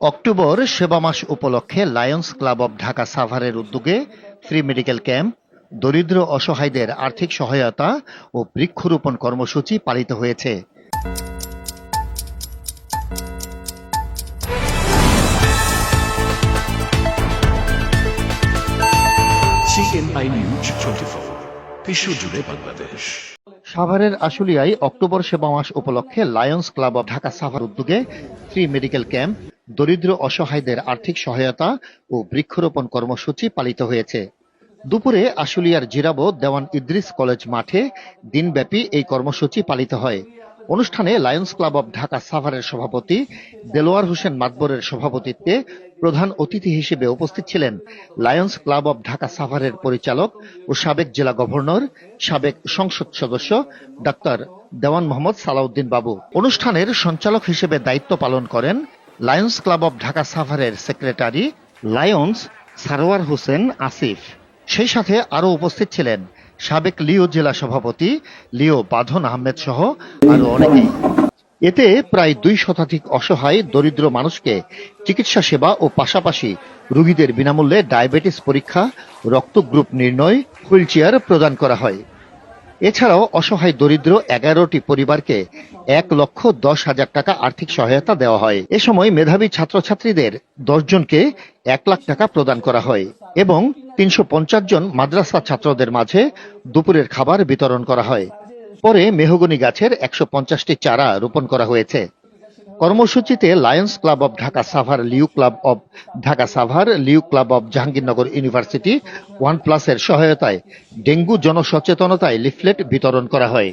October সেবা মাস উপলক্ষে লায়ন্স ক্লাব অব ঢাকা সাভারের উদ্যোগে ফ্রি মেডিকেল ক্যাম্প দরিদ্র অসহায়দের আর্থিক সহায়তা ও বৃক্ষরোপণ কর্মসূচি পালিত হয়েছে। সিএনআই নিউজ টোয়েন্টি ফোর বিশ্বজুড়ে বাংলাদেশ সাভারের আশুলিয়ায় অক্টোবর সেবা মাস উপলক্ষে Lions Club of Dhaka Savar উদ্যোগে ফ্রি মেডিকেল ক্যাম্প দরিদ্র অসহায়দের আর্থিক সহায়তা ও বৃক্ষরোপণ কর্মসূচি পালিত হয়েছে। দুপুরে আশুলিয়ার জিরাবো দেওয়ান ইদ্রিস কলেজ মাঠে দিনব্যাপী এই কর্মসূচি পালিত হয়। অনুষ্ঠানে লায়ন্স ক্লাব অব ঢাকা সাভারের সভাপতি দেলোয়ার হোসেন মাতবরের সভাপতিত্বে প্রধান অতিথি হিসেবে উপস্থিত ছিলেন লায়ন্স ক্লাব অব ঢাকা সাভারের পরিচালক ও সাবেক জেলা গভর্নর, সাবেক সংসদ সদস্য ডাক্তার দেওয়ান মোহাম্মদ সালাউদ্দিন বাবু। অনুষ্ঠানের সঞ্চালক হিসেবে দায়িত্ব পালন করেন লায়ন্স ক্লাব অব ঢাকা সাভারের সেক্রেটারি লায়ন্স সারোয়ার হোসেন আসিফ সেই সাথে আরও উপস্থিত ছিলেন সাবেক লিও জেলা সভাপতি লিও বাঁধন আহমেদ সহ আরও অনেকেই। এতে প্রায় দুই শতাধিক অসহায়, দরিদ্র মানুষকে চিকিৎসা সেবা ও পাশাপাশি রোগীদের বিনামূল্যে ডায়াবেটিস পরীক্ষা, রক্ত গ্রুপ নির্ণয় হুইল চেয়ার প্রদান করা হয়। এছাড়াও অসহায় দরিদ্র এগারোটি পরিবারকে এক লক্ষ দশ হাজার টাকা আর্থিক সহায়তা দেওয়া হয়। এ সময় মেধাবী ছাত্রছাত্রীদের দশজনকে এক লাখ টাকা প্রদান করা হয় এবং তিনশো পঞ্চাশ জন মাদ্রাসা ছাত্রদের মাঝে দুপুরের খাবার বিতরণ করা হয়। পরে মেহগনি গাছের একশো পঞ্চাশটি চারা রোপণ করা হয়েছে। কর্মসূচিতে Lions Club of Dhaka Savar, Leo Club of Dhaka Savar, Leo Club of Jahangirnagar university one প্লাসের সহায়তায় ডেঙ্গু জনসচেতনতায় লিফলেট বিতরণ করা হয়।